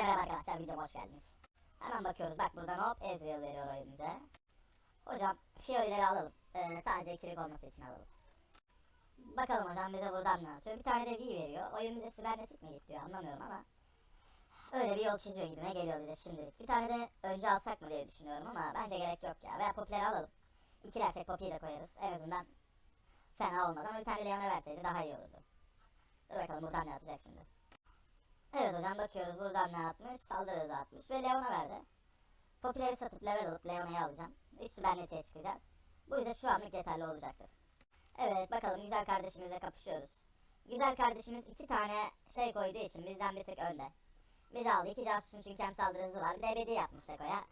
Merhaba arkadaşlar, videoma hoş geldiniz. Hemen bakıyoruz, bak buradan hop Ezreal veriyor oyun bize. Hocam, Fiori'leri alalım. Ee, sadece ikilik olması için alalım. Bakalım hocam bize buradan ne atıyor. Bir tane de V veriyor. Oyun bize sibernetik mi diyor anlamıyorum ama. Öyle bir yol çiziyor gibime geliyor bize şimdilik. Bir tane de önce alsak mı diye düşünüyorum ama bence gerek yok ya. Veya Poppy'leri alalım. İkilersek Poppy'yi de koyarız. En azından fena olmaz ama bir tane Leon'a verseydi daha iyi olurdu. Dur bakalım buradan ne atacak şimdi. Evet hocam bakıyoruz buradan ne atmış? Saldırı hızı atmış ve Leon'a verdi. Popüleri satıp level alıp Leona'yı alacağım. 3 Cybernetiğe çıkacağız. Bu bize şu anlık yeterli olacaktır. Evet bakalım güzel kardeşimizle kapışıyoruz. Güzel kardeşimiz iki tane şey koyduğu için bizden bir tık önde. Biz aldı iki casusun çünkü hem saldırı hızı var bir de ebedi yapmış Şako'ya.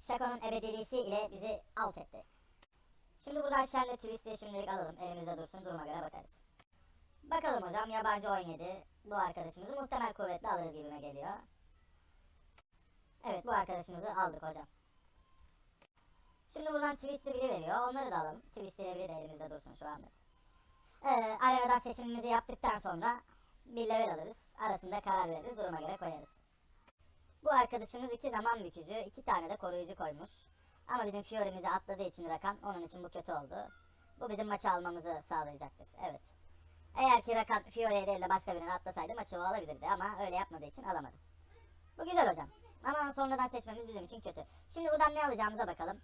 Şako'nun ebediliği ile bizi alt etti. Şimdi buradan Shen'le Twist'i şimdilik alalım. Elimizde dursun duruma göre bakarız. Bakalım hocam yabancı 17 bu arkadaşımızı muhtemel kuvvetle alırız gibime geliyor. Evet bu arkadaşımızı aldık hocam. Şimdi buradan Twist'i biri veriyor. Onları da alalım. Twist de elimizde dursun şu anda. Ee, arenadan seçimimizi yaptıktan sonra bir level alırız. Arasında karar veririz. Duruma göre koyarız. Bu arkadaşımız iki zaman bükücü, iki tane de koruyucu koymuş. Ama bizim Fiorimizi atladığı için Rakan, onun için bu kötü oldu. Bu bizim maçı almamızı sağlayacaktır. Evet. Eğer ki Rakan Fiore'ye değil de başka birini atlasaydı maçı o alabilirdi ama öyle yapmadığı için alamadı. Bu güzel hocam. Ama sonradan seçmemiz bizim için kötü. Şimdi buradan ne alacağımıza bakalım.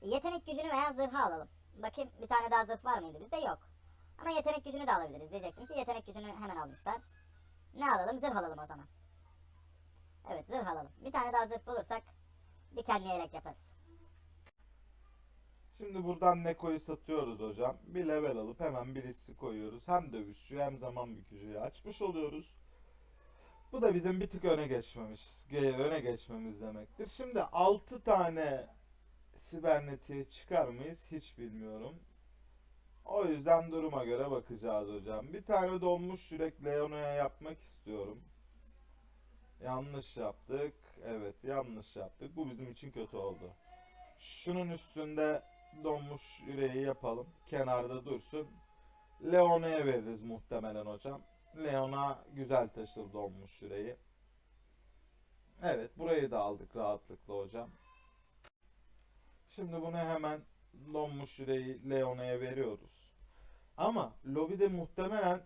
Yetenek gücünü veya zırhı alalım. Bakayım bir tane daha zırh var mıydı bizde? Yok. Ama yetenek gücünü de alabiliriz. Diyecektim ki yetenek gücünü hemen almışlar. Ne alalım? Zırh alalım o zaman. Evet zırh alalım. Bir tane daha zırh bulursak dikenli yelek yaparız. Şimdi buradan Neko'yu satıyoruz hocam. Bir level alıp hemen birisi koyuyoruz. Hem dövüşçü hem zaman bükücüyü açmış oluyoruz. Bu da bizim bir tık öne geçmemiz, ge- öne geçmemiz demektir. Şimdi 6 tane sibernetiği çıkar mıyız hiç bilmiyorum. O yüzden duruma göre bakacağız hocam. Bir tane donmuş yürek Leona'ya yapmak istiyorum. Yanlış yaptık. Evet yanlış yaptık. Bu bizim için kötü oldu. Şunun üstünde donmuş yüreği yapalım. Kenarda dursun. Leona'ya veririz muhtemelen hocam. Leona güzel taşır donmuş yüreği. Evet burayı da aldık rahatlıkla hocam. Şimdi bunu hemen donmuş yüreği Leona'ya veriyoruz. Ama lobide muhtemelen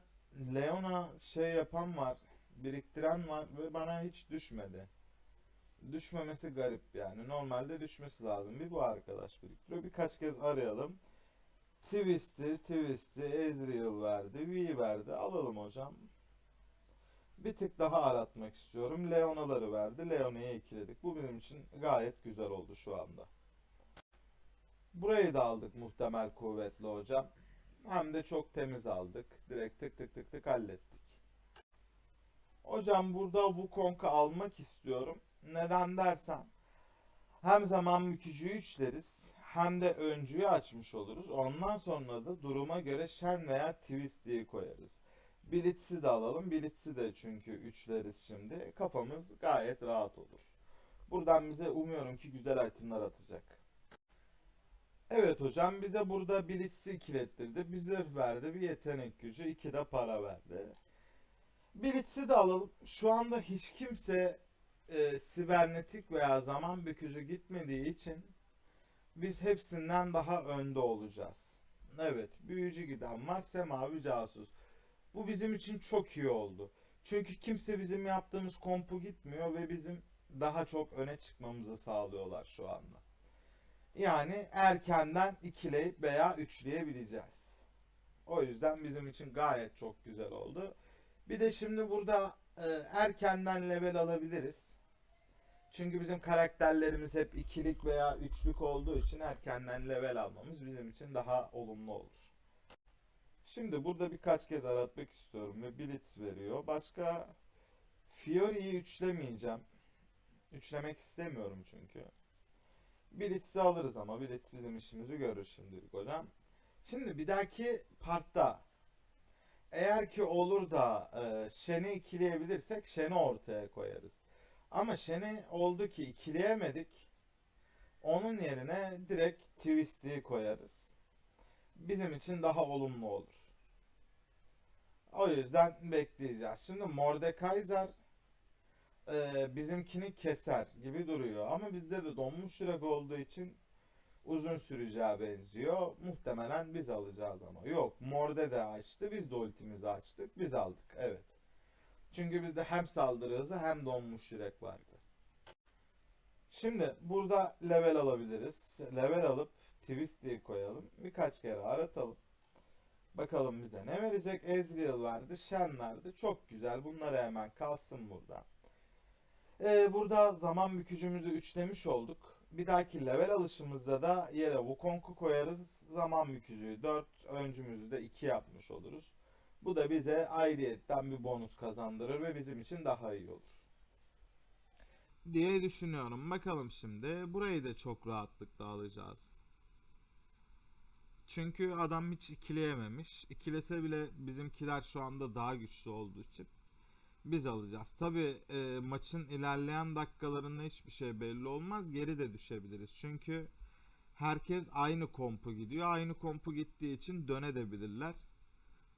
Leona şey yapan var, biriktiren var ve bana hiç düşmedi. Düşmemesi garip yani. Normalde düşmesi lazım. Bir bu arkadaş biriktiriyor. Birkaç kez arayalım. Twist'i, Twist'i, Ezreal verdi, V verdi. Alalım hocam. Bir tık daha aratmak istiyorum. Leona'ları verdi. Leona'ya ikiledik. Bu benim için gayet güzel oldu şu anda. Burayı da aldık muhtemel kuvvetli hocam. Hem de çok temiz aldık. Direkt tık tık tık tık hallettik. Hocam burada Wukong'u almak istiyorum. Neden dersen hem zaman bükücüyü üçleriz hem de öncüyü açmış oluruz. Ondan sonra da duruma göre Shen veya Twist diye koyarız. Blitz'i de alalım. Blitz'i de çünkü üçleriz şimdi. Kafamız gayet rahat olur. Buradan bize umuyorum ki güzel itemler atacak. Evet hocam bize burada Blitz'i ikilettirdi. Bir zırh verdi. Bir yetenek gücü. iki de para verdi. Blitz'i de alalım. Şu anda hiç kimse e, sibernetik veya zaman bükücü gitmediği için biz hepsinden daha önde olacağız. Evet, büyücü giden var, semavi casus. Bu bizim için çok iyi oldu. Çünkü kimse bizim yaptığımız kompu gitmiyor ve bizim daha çok öne çıkmamızı sağlıyorlar şu anda. Yani erkenden ikileyip veya üçleyebileceğiz. O yüzden bizim için gayet çok güzel oldu. Bir de şimdi burada e, erkenden level alabiliriz. Çünkü bizim karakterlerimiz hep ikilik veya üçlük olduğu için erkenden level almamız bizim için daha olumlu olur. Şimdi burada birkaç kez aratmak istiyorum ve Blitz veriyor. Başka Fiori'yi üçlemeyeceğim. Üçlemek istemiyorum çünkü. Blitz'i alırız ama Blitz bizim işimizi görür şimdilik hocam. Şimdi bir dahaki partta eğer ki olur da e, Shen'i ikileyebilirsek Shen'i ortaya koyarız. Ama Shen'i oldu ki ikileyemedik. Onun yerine direkt Twist'i koyarız. Bizim için daha olumlu olur. O yüzden bekleyeceğiz. Şimdi Mordekaiser e, bizimkini keser gibi duruyor. Ama bizde de donmuş yürek olduğu için uzun süreceğe benziyor. Muhtemelen biz alacağız ama. Yok Morde de açtı. Biz de ultimizi açtık. Biz aldık. Evet. Çünkü bizde hem saldırı hızı hem donmuş yürek vardı. Şimdi burada level alabiliriz. Level alıp Twisty'yi koyalım. Birkaç kere aratalım. Bakalım bize ne verecek? Ezreal verdi, Shen verdi. Çok güzel. Bunları hemen kalsın burada. Ee, burada zaman bükücümüzü üçlemiş olduk. Bir dahaki level alışımızda da yere Wukong'u koyarız. Zaman bükücüyü 4, öncümüzü de 2 yapmış oluruz. Bu da bize ayrıyetten bir bonus kazandırır ve bizim için daha iyi olur. Diye düşünüyorum. Bakalım şimdi. Burayı da çok rahatlıkla alacağız. Çünkü adam hiç ikileyememiş. İkilese bile bizimkiler şu anda daha güçlü olduğu için biz alacağız. Tabi maçın ilerleyen dakikalarında hiçbir şey belli olmaz. Geri de düşebiliriz. Çünkü herkes aynı kompu gidiyor. Aynı kompu gittiği için dönebilirler.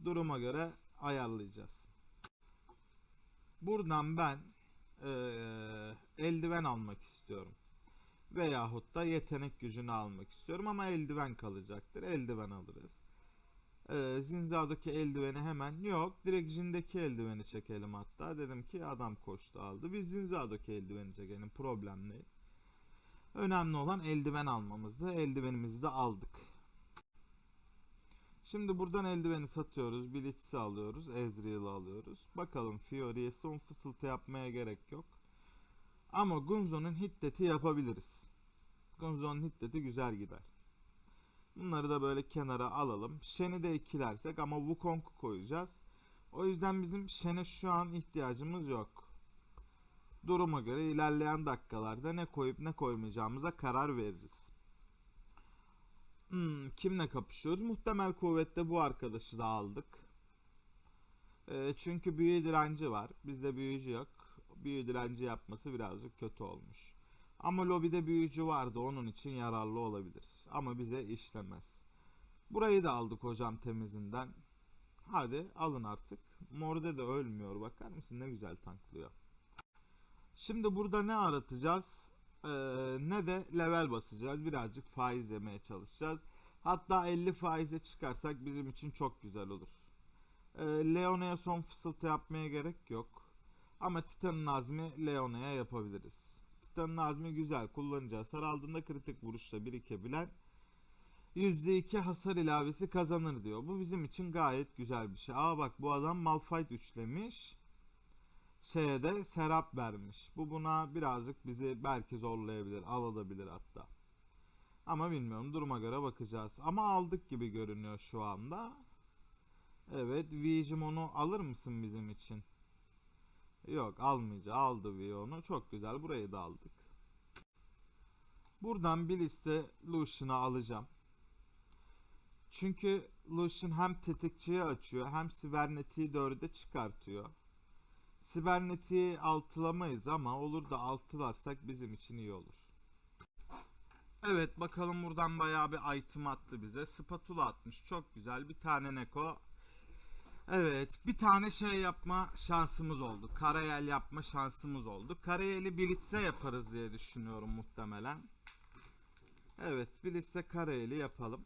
Duruma göre ayarlayacağız. Buradan ben eee, eldiven almak istiyorum. Veyahut da yetenek gücünü almak istiyorum ama eldiven kalacaktır. Eldiven alırız. Ee, Zinza'daki eldiveni hemen yok. Direkt Jin'deki eldiveni çekelim hatta. Dedim ki adam koştu aldı. Biz Zinza'daki eldiveni çekelim. Problem değil. Önemli olan eldiven almamızdı. Eldivenimizi de aldık. Şimdi buradan eldiveni satıyoruz. Blitz'i alıyoruz. Ezreal'ı alıyoruz. Bakalım Fiore'ye son fısıltı yapmaya gerek yok. Ama Gunzo'nun hiddeti yapabiliriz. Gunzo'nun hiddeti güzel gider. Bunları da böyle kenara alalım. Shen'i de ikilersek ama Wukong'u koyacağız. O yüzden bizim Shen'e şu an ihtiyacımız yok. Duruma göre ilerleyen dakikalarda ne koyup ne koymayacağımıza karar veririz. Hmm, kimle kapışıyoruz? Muhtemel kuvvette bu arkadaşı da aldık. Ee, çünkü büyü direnci var. Bizde büyücü yok. Büyü direnci yapması birazcık kötü olmuş. Ama lobide büyücü vardı onun için yararlı olabilir. Ama bize işlemez. Burayı da aldık hocam temizinden. Hadi alın artık. Morde de ölmüyor bakar mısın ne güzel tanklıyor. Şimdi burada ne aratacağız? Ee, ne de level basacağız. Birazcık faiz yemeye çalışacağız. Hatta 50 faize çıkarsak bizim için çok güzel olur. Leona'ya son fısıltı yapmaya gerek yok. Ama Titan'ın azmi Leona'ya yapabiliriz. Titan'ın azmi güzel. Kullanıcı hasar aldığında kritik vuruşla birikebilen %2 hasar ilavesi kazanır diyor. Bu bizim için gayet güzel bir şey. Aa bak bu adam Malphite üçlemiş. Şeye de Serap vermiş. Bu buna birazcık bizi belki zorlayabilir. Alabilir hatta. Ama bilmiyorum. Duruma göre bakacağız. Ama aldık gibi görünüyor şu anda. Evet. Vijim onu alır mısın bizim için? Yok almayacağız. Aldı V onu. Çok güzel. Burayı da aldık. Buradan bir liste Lucian'ı alacağım. Çünkü Lucian hem tetikçiyi açıyor hem Sibernetiği 4'e çıkartıyor. Sibernetiği altılamayız ama olur da altılarsak bizim için iyi olur. Evet bakalım buradan bayağı bir item attı bize. Spatula atmış. Çok güzel. Bir tane Neko. Evet, bir tane şey yapma şansımız oldu. Karayel yapma şansımız oldu. Karayeli Blitz'e yaparız diye düşünüyorum muhtemelen. Evet, Blitz'e Karayeli yapalım.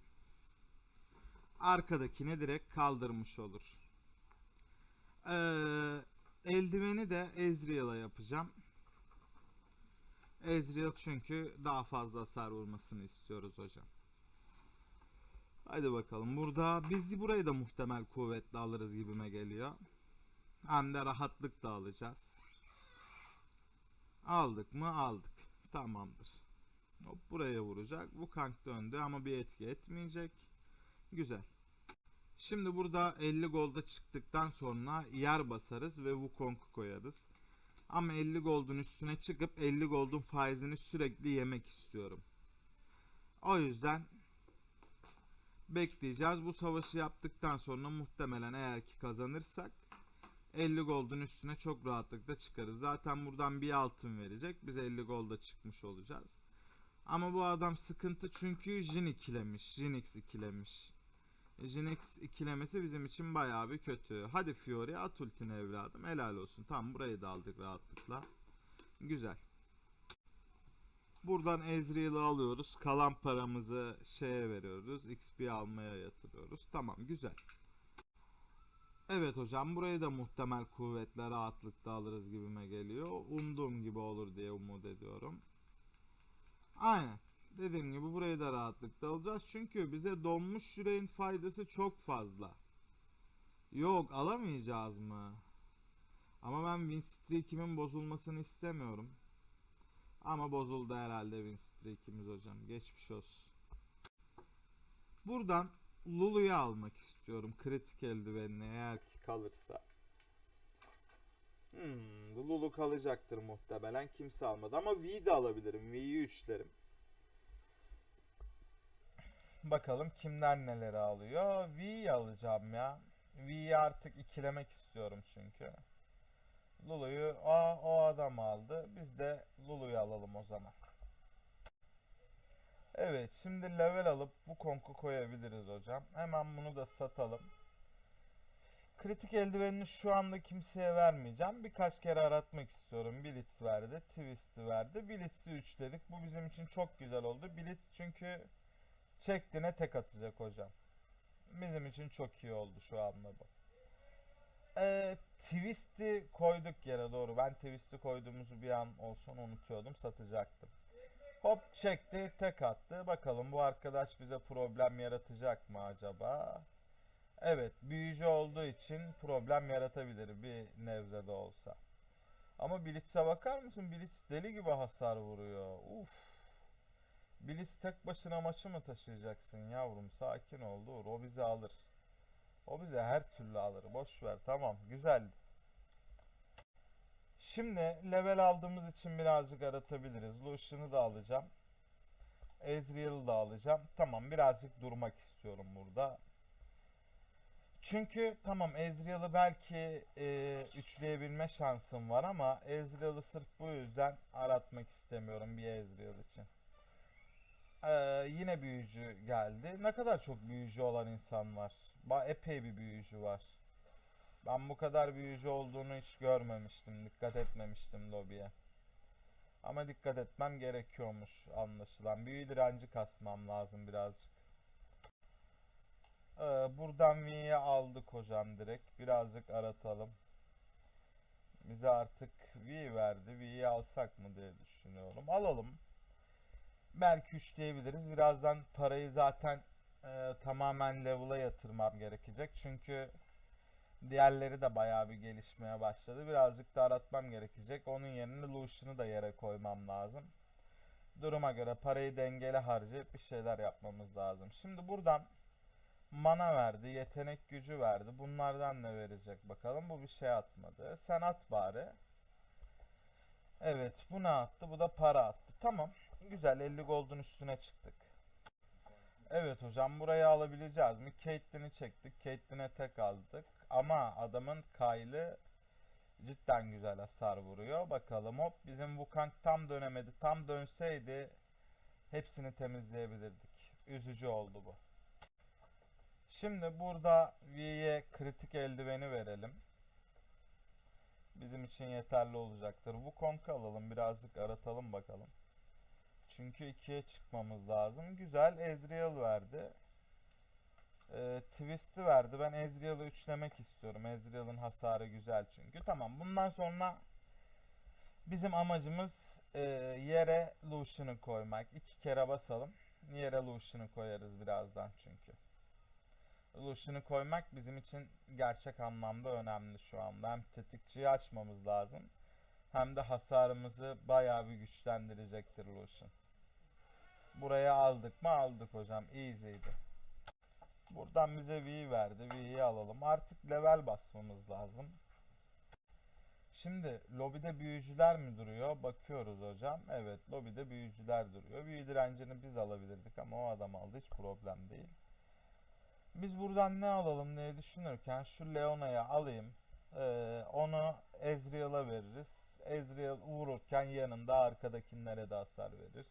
Arkadakini direkt kaldırmış olur. Ee, eldiveni de Ezreal'a yapacağım. Ezreal çünkü daha fazla hasar vurmasını istiyoruz hocam. Hadi bakalım. Burada biz burayı da muhtemel kuvvetle alırız gibime geliyor. Hem de rahatlık da alacağız. Aldık mı? Aldık. Tamamdır. Hop buraya vuracak. Bu kank döndü ama bir etki etmeyecek. Güzel. Şimdi burada 50 golda çıktıktan sonra yer basarız ve Wukong'u koyarız. Ama 50 gold'un üstüne çıkıp 50 gold'un faizini sürekli yemek istiyorum. O yüzden bekleyeceğiz. Bu savaşı yaptıktan sonra muhtemelen eğer ki kazanırsak 50 gold'un üstüne çok rahatlıkla çıkarız. Zaten buradan bir altın verecek. Biz 50 golda çıkmış olacağız. Ama bu adam sıkıntı çünkü Jin ikilemiş. Jinx ikilemiş. Jinx ikilemesi bizim için bayağı bir kötü. Hadi Fiori at ultini evladım. Helal olsun. Tamam burayı da aldık rahatlıkla. Güzel. Buradan Ezreal'ı alıyoruz. Kalan paramızı şeye veriyoruz. XP almaya yatırıyoruz. Tamam güzel. Evet hocam burayı da muhtemel kuvvetle rahatlıkla alırız gibime geliyor. Umduğum gibi olur diye umut ediyorum. Aynen. Dediğim gibi burayı da rahatlıkla alacağız. Çünkü bize donmuş yüreğin faydası çok fazla. Yok alamayacağız mı? Ama ben win streak'imin bozulmasını istemiyorum. Ama bozuldu herhalde win streak'imiz hocam. Geçmiş olsun. Buradan Lulu'yu almak istiyorum. Kritik eldivenine eğer ki kalırsa. Hmm, Lulu kalacaktır muhtemelen. Kimse almadı ama V alabilirim. V'yi üçlerim. Bakalım kimden neleri alıyor. V'yi alacağım ya. V'yi artık ikilemek istiyorum çünkü. Lulu'yu o adam aldı. Biz de Lulu'yu alalım o zaman. Evet şimdi level alıp bu konku koyabiliriz hocam. Hemen bunu da satalım. Kritik eldivenini şu anda kimseye vermeyeceğim. Birkaç kere aratmak istiyorum. Blitz verdi, Twist'i verdi. Blitz'i üçledik. Bu bizim için çok güzel oldu. Blitz çünkü çektiğine tek atacak hocam. Bizim için çok iyi oldu şu anda bu. Ee, Twist'i koyduk yere doğru. Ben Twist'i koyduğumuzu bir an olsun unutuyordum. Satacaktım. Hop çekti tek attı. Bakalım bu arkadaş bize problem yaratacak mı acaba? Evet büyücü olduğu için problem yaratabilir bir nevzede olsa. Ama Blitz'e bakar mısın? Blitz deli gibi hasar vuruyor. Uf. Blitz tek başına maçı mı taşıyacaksın yavrum? Sakin ol dur. O bizi alır. O bize her türlü alır. Boş ver. Tamam. Güzel. Şimdi level aldığımız için birazcık aratabiliriz. Lucian'ı da alacağım. Ezreal'ı da alacağım. Tamam birazcık durmak istiyorum burada. Çünkü tamam Ezreal'ı belki e, üçleyebilme şansım var ama Ezreal'ı sırf bu yüzden aratmak istemiyorum bir Ezreal için. Ee, yine büyücü geldi. Ne kadar çok büyücü olan insan var. Ba epey bir büyücü var. Ben bu kadar büyücü olduğunu hiç görmemiştim. Dikkat etmemiştim lobiye. Ama dikkat etmem gerekiyormuş anlaşılan. Büyü direnci kasmam lazım birazcık. Ee, buradan V'yi aldık hocam direkt. Birazcık aratalım. Bize artık V verdi. V'yi alsak mı diye düşünüyorum. Alalım. Belki 3 diyebiliriz. Birazdan parayı zaten e, tamamen level'a yatırmam gerekecek. Çünkü diğerleri de bayağı bir gelişmeye başladı. Birazcık da aratmam gerekecek. Onun yerine Lucian'ı da yere koymam lazım. Duruma göre parayı dengeli harcayıp bir şeyler yapmamız lazım. Şimdi buradan mana verdi, yetenek gücü verdi. Bunlardan ne verecek bakalım. Bu bir şey atmadı. Sen at bari. Evet bu ne attı? Bu da para attı. Tamam. Güzel 50 gold'un üstüne çıktık. Evet hocam burayı alabileceğiz mi? Caitlyn'i çektik. Caitlyn'e tek aldık. Ama adamın Kyle'ı cidden güzel hasar vuruyor. Bakalım hop bizim Wukong tam dönemedi. Tam dönseydi hepsini temizleyebilirdik. Üzücü oldu bu. Şimdi burada V'ye kritik eldiveni verelim. Bizim için yeterli olacaktır. Wukong'u alalım. Birazcık aratalım bakalım. Çünkü ikiye çıkmamız lazım. Güzel. Ezreal verdi. Ee, Twist'i verdi. Ben Ezreal'ı üçlemek istiyorum. Ezreal'ın hasarı güzel çünkü. Tamam. Bundan sonra bizim amacımız e, yere Lucian'ı koymak. İki kere basalım. Yere Lucian'ı koyarız birazdan çünkü. Lucian'ı koymak bizim için gerçek anlamda önemli şu anda. Hem tetikçiyi açmamız lazım. Hem de hasarımızı bayağı bir güçlendirecektir Lucian. Buraya aldık mı aldık hocam. Easy'ydi. Buradan bize V verdi. V'yi alalım. Artık level basmamız lazım. Şimdi lobide büyücüler mi duruyor? Bakıyoruz hocam. Evet lobide büyücüler duruyor. Büyü direncini biz alabilirdik ama o adam aldı. Hiç problem değil. Biz buradan ne alalım diye düşünürken şu Leona'ya alayım. Ee, onu Ezreal'a veririz. Ezreal vururken yanında arkadakilere de hasar verir.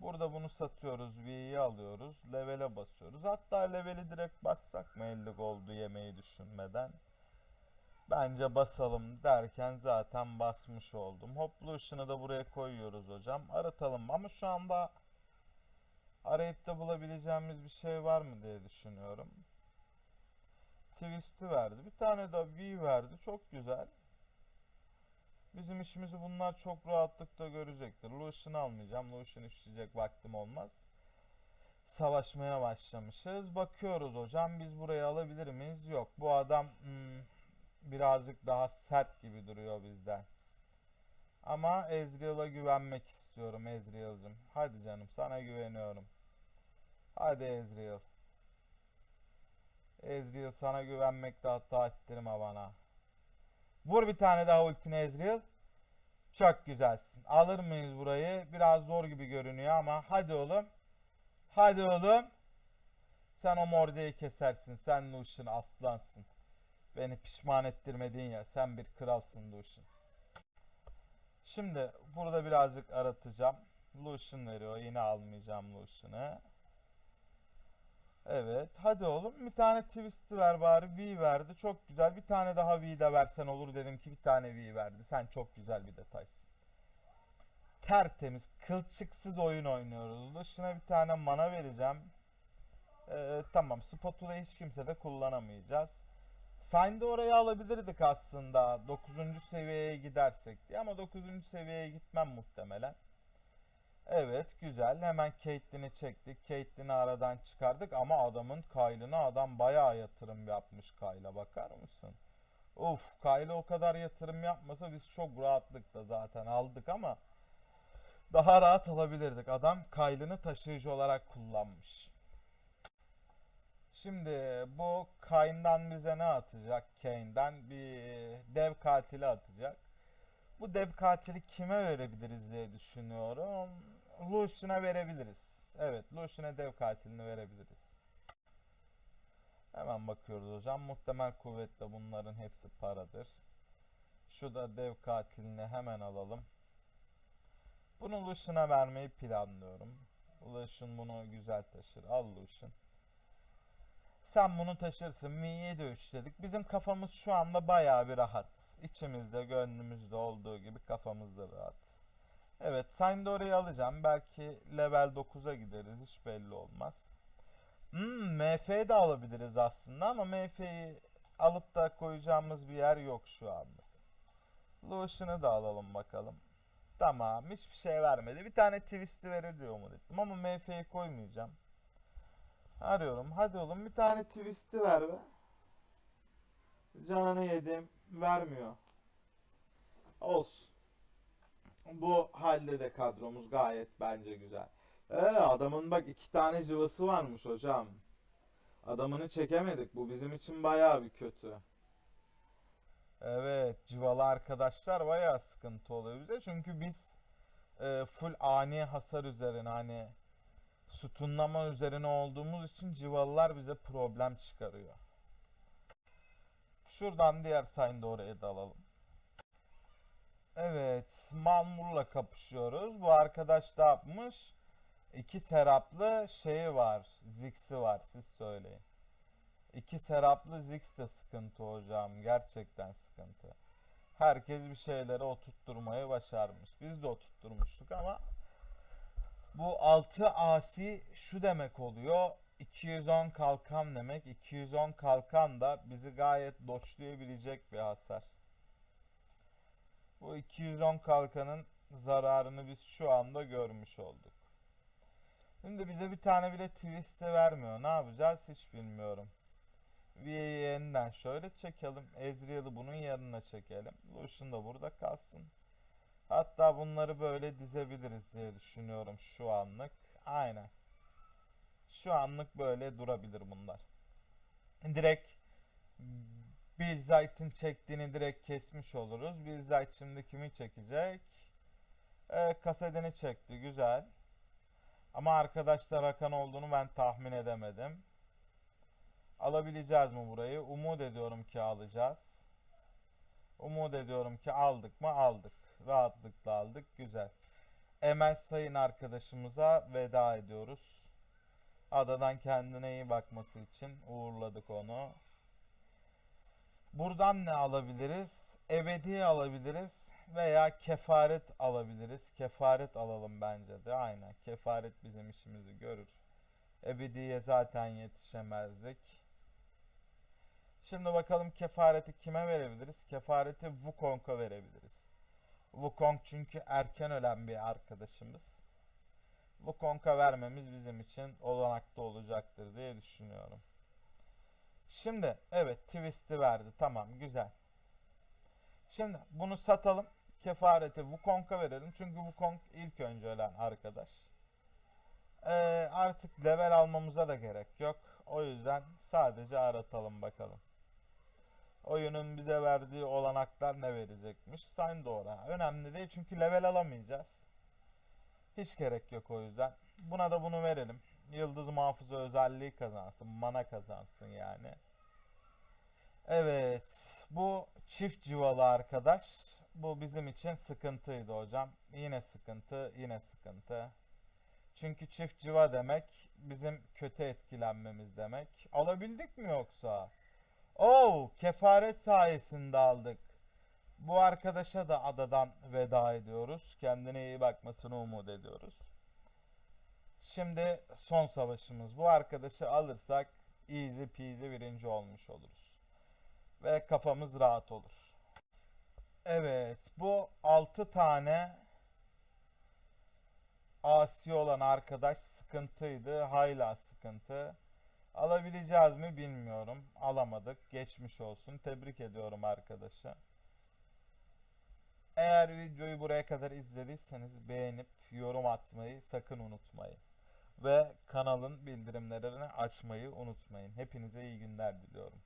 Burada bunu satıyoruz. V'yi alıyoruz. Level'e basıyoruz. Hatta level'i direkt bassak mı 50 gold'u yemeyi düşünmeden. Bence basalım derken zaten basmış oldum. Hoplu ışını da buraya koyuyoruz hocam. Aratalım ama şu anda arayıp da bulabileceğimiz bir şey var mı diye düşünüyorum. Twist'i verdi. Bir tane de V verdi. Çok güzel. Bizim işimizi bunlar çok rahatlıkla görecektir. Lucian'ı almayacağım. Lucian işleyecek vaktim olmaz. Savaşmaya başlamışız. Bakıyoruz hocam. Biz burayı alabilir miyiz? Yok. Bu adam hmm, birazcık daha sert gibi duruyor bizden. Ama Ezreal'a güvenmek istiyorum Ezreal'cım. Hadi canım sana güveniyorum. Hadi Ezreal. Ezreal sana güvenmekte hata ettirme bana. Vur bir tane daha ultine Ezreal. Çok güzelsin. Alır mıyız burayı? Biraz zor gibi görünüyor ama hadi oğlum. Hadi oğlum. Sen o mordeyi kesersin. Sen Lucian aslansın. Beni pişman ettirmedin ya. Sen bir kralsın Lucian. Şimdi burada birazcık aratacağım. Lucian veriyor. Yine almayacağım Lucian'ı. Evet. Hadi oğlum. Bir tane twist'i ver bari. V verdi. Çok güzel. Bir tane daha V de versen olur dedim ki bir tane V verdi. Sen çok güzel bir detaysın. Tertemiz. Kılçıksız oyun oynuyoruz. Dışına bir tane mana vereceğim. Ee, tamam. Spatula'yı hiç kimse de kullanamayacağız. Sign'de oraya alabilirdik aslında 9. seviyeye gidersek diye ama 9. seviyeye gitmem muhtemelen. Evet güzel hemen Caitlyn'i çektik. Caitlyn'i aradan çıkardık ama adamın Kyle'ına adam bayağı yatırım yapmış Kyle'a bakar mısın? Uf Kyle o kadar yatırım yapmasa biz çok rahatlıkla zaten aldık ama daha rahat alabilirdik. Adam Kyle'ını taşıyıcı olarak kullanmış. Şimdi bu Kane'dan bize ne atacak? Kane'den bir dev katili atacak. Bu dev katili kime verebiliriz diye düşünüyorum. Lucian'a verebiliriz. Evet, Lucian'a dev katilini verebiliriz. Hemen bakıyoruz hocam. Muhtemel kuvvetle bunların hepsi paradır. Şu da dev katilini hemen alalım. Bunu Lucian'a vermeyi planlıyorum. Lucian bunu güzel taşır. Al Lucian. Sen bunu taşırsın. Mi'yi de üçledik. Bizim kafamız şu anda bayağı bir rahat. İçimizde, gönlümüzde olduğu gibi kafamızda rahat. Evet, Sindori'yi alacağım. Belki level 9'a gideriz. Hiç belli olmaz. Hmm, MF'yi de alabiliriz aslında ama MF'yi alıp da koyacağımız bir yer yok şu anlık. Lucian'ı da alalım bakalım. Tamam, hiçbir şey vermedi. Bir tane twist'i verir diye umut ettim ama MF'yi koymayacağım. Arıyorum. Hadi oğlum bir tane twist'i ver be. Canını yedim. Vermiyor. Olsun. Bu halde de kadromuz gayet bence güzel. Ee, adamın bak iki tane cıvısı varmış hocam. Adamını çekemedik. Bu bizim için bayağı bir kötü. Evet, cıvalı arkadaşlar bayağı sıkıntı oluyor bize. Çünkü biz e, full ani hasar üzerine hani sütunlama üzerine olduğumuz için civalılar bize problem çıkarıyor. Şuradan diğer sign'da oraya da alalım. Evet, Malmur'la kapışıyoruz. Bu arkadaş da yapmış? İki seraplı şeyi var, Ziggs'i var siz söyleyin. İki seraplı Ziggs de sıkıntı hocam, gerçekten sıkıntı. Herkes bir şeyleri oturtturmayı başarmış. Biz de oturtturmuştuk ama bu 6 asi şu demek oluyor. 210 kalkan demek. 210 kalkan da bizi gayet doçlayabilecek bir hasar. Bu 210 kalkanın zararını biz şu anda görmüş olduk. Şimdi bize bir tane bile twist de vermiyor. Ne yapacağız hiç bilmiyorum. V'yi yeniden şöyle çekelim. Ezreal'ı bunun yanına çekelim. Lucian da burada kalsın. Hatta bunları böyle dizebiliriz diye düşünüyorum şu anlık. Aynen. Şu anlık böyle durabilir bunlar. Direkt Bill Zayt'ın çektiğini direkt kesmiş oluruz. Bill Zayt şimdi kimi çekecek? Ee, kasetini çekti. Güzel. Ama arkadaşlar Hakan olduğunu ben tahmin edemedim. Alabileceğiz mi burayı? Umut ediyorum ki alacağız. Umut ediyorum ki aldık mı? Aldık. Rahatlıkla aldık. Güzel. Emel Sayın arkadaşımıza veda ediyoruz. Adadan kendine iyi bakması için uğurladık onu. Buradan ne alabiliriz? Ebedi alabiliriz veya kefaret alabiliriz. Kefaret alalım bence de. Aynen. Kefaret bizim işimizi görür. Ebediye zaten yetişemezdik. Şimdi bakalım kefareti kime verebiliriz? Kefareti Wukong'a verebiliriz. Wukong çünkü erken ölen bir arkadaşımız. Wukong'a vermemiz bizim için olanakta olacaktır diye düşünüyorum. Şimdi evet twist'i verdi. Tamam güzel. Şimdi bunu satalım. Kefareti Wukong'a verelim. Çünkü Wukong ilk önce ölen arkadaş. Ee, artık level almamıza da gerek yok. O yüzden sadece aratalım bakalım. Oyunun bize verdiği olanaklar ne verecekmiş? Sayın doğru. ha. Önemli değil çünkü level alamayacağız. Hiç gerek yok o yüzden. Buna da bunu verelim. Yıldız muhafızı özelliği kazansın. Mana kazansın yani. Evet. Bu çift civalı arkadaş. Bu bizim için sıkıntıydı hocam. Yine sıkıntı, yine sıkıntı. Çünkü çift civa demek bizim kötü etkilenmemiz demek. Alabildik mi yoksa? Oo, kefaret sayesinde aldık. Bu arkadaşa da adadan veda ediyoruz. Kendine iyi bakmasını umut ediyoruz. Şimdi son savaşımız. Bu arkadaşı alırsak easy peasy birinci olmuş oluruz. Ve kafamız rahat olur. Evet, bu 6 tane asi olan arkadaş sıkıntıydı. Hala sıkıntı. Alabileceğiz mi bilmiyorum. Alamadık. Geçmiş olsun. Tebrik ediyorum arkadaşı. Eğer videoyu buraya kadar izlediyseniz beğenip yorum atmayı sakın unutmayın. Ve kanalın bildirimlerini açmayı unutmayın. Hepinize iyi günler diliyorum.